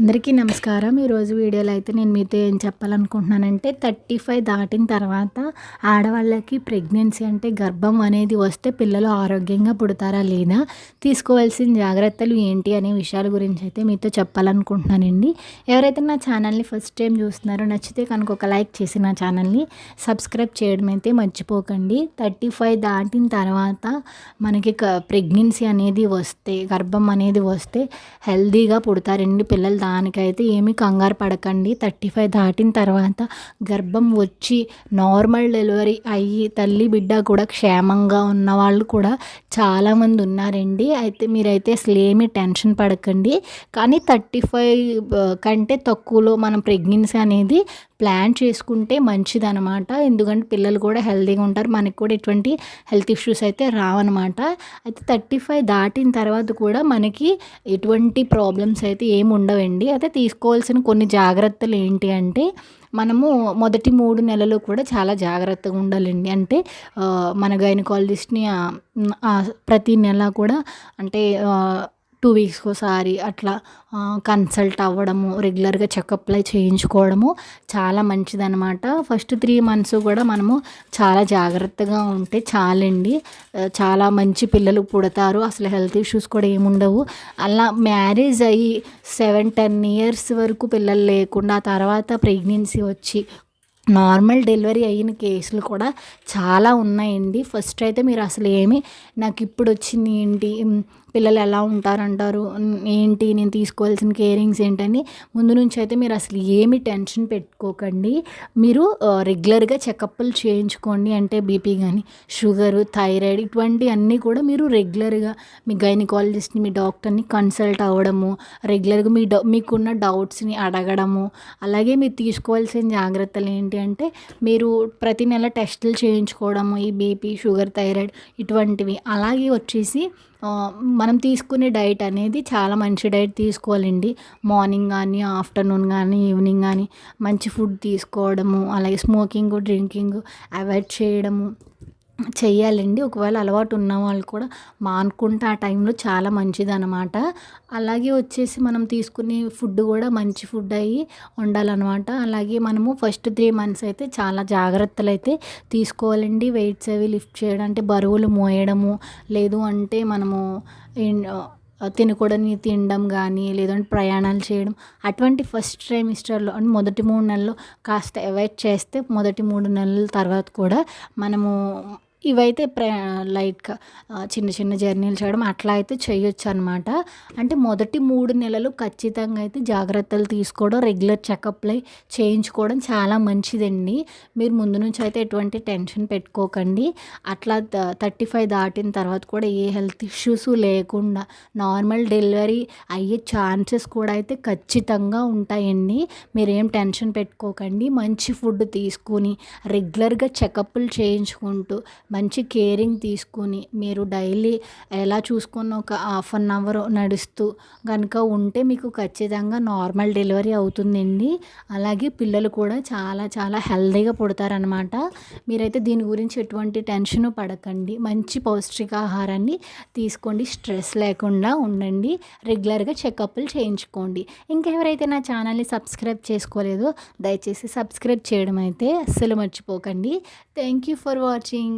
అందరికీ నమస్కారం. ఈరోజు వీడియోలో అయితే నేను మీతో ఏం చెప్పాలనుకుంటున్నానంటే థర్టీ ఫైవ్ దాటిన తర్వాత ఆడవాళ్ళకి ప్రెగ్నెన్సీ అంటే గర్భం అనేది వస్తే పిల్లలు ఆరోగ్యంగా పుడతారా లేదా తీసుకోవాల్సిన జాగ్రత్తలు ఏంటి అనే విషయాల గురించి అయితే మీతో చెప్పాలనుకుంటున్నానండి. ఎవరైతే నా ఛానల్ని ఫస్ట్ టైం చూస్తున్నారో నచ్చితే కనుక ఒక లైక్ చేసి నా ఛానల్ని సబ్స్క్రైబ్ చేయడం అయితే మర్చిపోకండి. థర్టీ ఫైవ్ దాటిన తర్వాత మనకి ప్రెగ్నెన్సీ అనేది వస్తే గర్భం అనేది వస్తే హెల్దీగా పుడతారండి పిల్లలు దానికైతే ఏమీ కంగారు పడకండి. థర్టీ ఫైవ్ దాటిన తర్వాత గర్భం వచ్చి నార్మల్ డెలివరీ అయ్యి తల్లి బిడ్డ కూడా క్షేమంగా ఉన్న వాళ్ళు కూడా చాలామంది ఉన్నారండి. అయితే మీరైతే అసలు ఏమీ టెన్షన్ పడకండి. కానీ థర్టీ ఫైవ్ కంటే తక్కువలో మనం ప్రెగ్నెన్సీ అనేది ప్లాన్ చేసుకుంటే మంచిదనమాట. ఎందుకంటే పిల్లలు కూడా హెల్తీగా ఉంటారు. మనకి కూడా ఎటువంటి హెల్త్ ఇష్యూస్ అయితే రావన్నమాట అయితే థర్టీ ఫైవ్ దాటిన తర్వాత కూడా మనకి ఎటువంటి ప్రాబ్లమ్స్ అయితే ఏమి ఉండవండి. అయితే తీసుకోవాల్సిన కొన్ని జాగ్రత్తలు ఏంటి అంటే మనము మొదటి మూడు నెలలు కూడా చాలా జాగ్రత్తగా ఉండాలండి. అంటే మన గైనకాలజిస్ట్ని ప్రతి నెల కూడా అంటే టూ వీక్స్కి ఒకసారి అట్లా కన్సల్ట్ అవ్వడము రెగ్యులర్గా చెకప్లు చేయించుకోవడము చాలా మంచిదనమాట ఫస్ట్ త్రీ మంత్స్ కూడా మనము చాలా జాగ్రత్తగా ఉంటే చాలండి. చాలా మంచి పిల్లలు పుడతారు. అసలు హెల్త్ ఇష్యూస్ కూడా ఏముండవు. అలా మ్యారేజ్ అయ్యి సెవెన్ టెన్ ఇయర్స్ వరకు పిల్లలు లేకుండా తర్వాత ప్రెగ్నెన్సీ వచ్చి నార్మల్ డెలివరీ అయిన కేసులు కూడా చాలా ఉన్నాయండి. ఫస్ట్ అయితే మీరు అసలు ఏమి నాకు ఇప్పుడు వచ్చింది ఏంటి పిల్లలు ఎలా ఉంటారంటారు? ఏంటి? నేను తీసుకోవాల్సిన కేరింగ్స్ ఏంటని ముందు నుంచి అయితే మీరు అసలు ఏమి టెన్షన్ పెట్టుకోకండి. మీరు రెగ్యులర్గా చెకప్లు చేయించుకోండి అంటే బీపీ కానీ షుగర్ థైరాయిడ్ ఇటువంటి అన్నీ కూడా మీరు రెగ్యులర్గా మీ గైనకాలజిస్ట్ని మీ డాక్టర్ని కన్సల్ట్ అవ్వడము రెగ్యులర్గా మీ డౌ మీకున్న డౌట్స్ని అడగడము అలాగే మీరు తీసుకోవాల్సిన జాగ్రత్తలు ఏంటి అంటే మీరు ప్రతి నెల టెస్టులు చేయించుకోవడము ఈ బీపీ షుగర్ థైరాయిడ్ ఇటువంటివి. అలాగే వచ్చేసి మనం తీసుకునే డైట్ అనేది చాలా మంచి డైట్ తీసుకోవాలండి. మార్నింగ్ కానీ ఆఫ్టర్నూన్ కానీ ఈవినింగ్ కానీ మంచి ఫుడ్ తీసుకోవడము అలాగే స్మోకింగ్ డ్రింకింగ్ అవాయిడ్ చేయడము. చేయాలండి ఒకవేళ అలవాటు ఉన్న వాళ్ళు కూడా మానుకుంటే ఆ టైంలో చాలా మంచిది అనమాట అలాగే వచ్చేసి మనం తీసుకునే ఫుడ్ కూడా మంచి ఫుడ్ అయ్యి ఉండాలన్నమాట. అలాగే మనము ఫస్ట్ త్రీ మంత్స్ అయితే చాలా జాగ్రత్తలు అయితే తీసుకోవాలండి. వెయిట్స్ అవి లిఫ్ట్ చేయడం అంటే బరువులు మోయడము లేదు అంటే మనము తినకూడని తినడం కానీ లేదంటే ప్రయాణాలు చేయడం అటువంటి ఫస్ట్ ట్రైమిస్టర్లో అంటే మొదటి మూడు నెలలు కాస్త అవాయిడ్ చేస్తే మొదటి మూడు నెలల తర్వాత కూడా మనము ఇవైతే ప్ర లైక్ చిన్న చిన్న జర్నీలు చేయడం అట్లా అయితే చేయొచ్చు అనమాట అంటే మొదటి మూడు నెలలు ఖచ్చితంగా అయితే జాగ్రత్తలు తీసుకోవడం రెగ్యులర్ చెకప్లు చేయించుకోవడం చాలా మంచిదండి. మీరు ముందు నుంచి అయితే ఎటువంటి టెన్షన్ పెట్టుకోకండి. అట్లా థర్టీ ఫైవ్ దాటిన తర్వాత కూడా ఏ హెల్త్ ఇష్యూస్ లేకుండా నార్మల్ డెలివరీ అయ్యే ఛాన్సెస్ కూడా అయితే ఖచ్చితంగా ఉంటాయండి. మీరేం టెన్షన్ పెట్టుకోకండి. మంచి ఫుడ్ తీసుకుని రెగ్యులర్గా చెకప్లు చేయించుకుంటూ మంచి కేరింగ్ తీసుకుని మీరు డైలీ ఎలా చూసుకున్న ఒక హాఫ్ అన్ అవర్ నడుస్తూ కనుక ఉంటే మీకు ఖచ్చితంగా నార్మల్ డెలివరీ అవుతుందండి. అలాగే పిల్లలు కూడా చాలా చాలా హెల్దీగా పుడతారనమాట మీరైతే దీని గురించి ఎటువంటి టెన్షన్ పడకండి. మంచి పౌష్టికాహారాన్ని తీసుకోండి. స్ట్రెస్ లేకుండా ఉండండి. రెగ్యులర్గా చెకప్లు చేయించుకోండి. ఇంకెవరైతే నా ఛానల్ని సబ్స్క్రైబ్ చేసుకోలేదో దయచేసి సబ్స్క్రైబ్ చేయడం అయితే అస్సలు మర్చిపోకండి. Thank you for watching.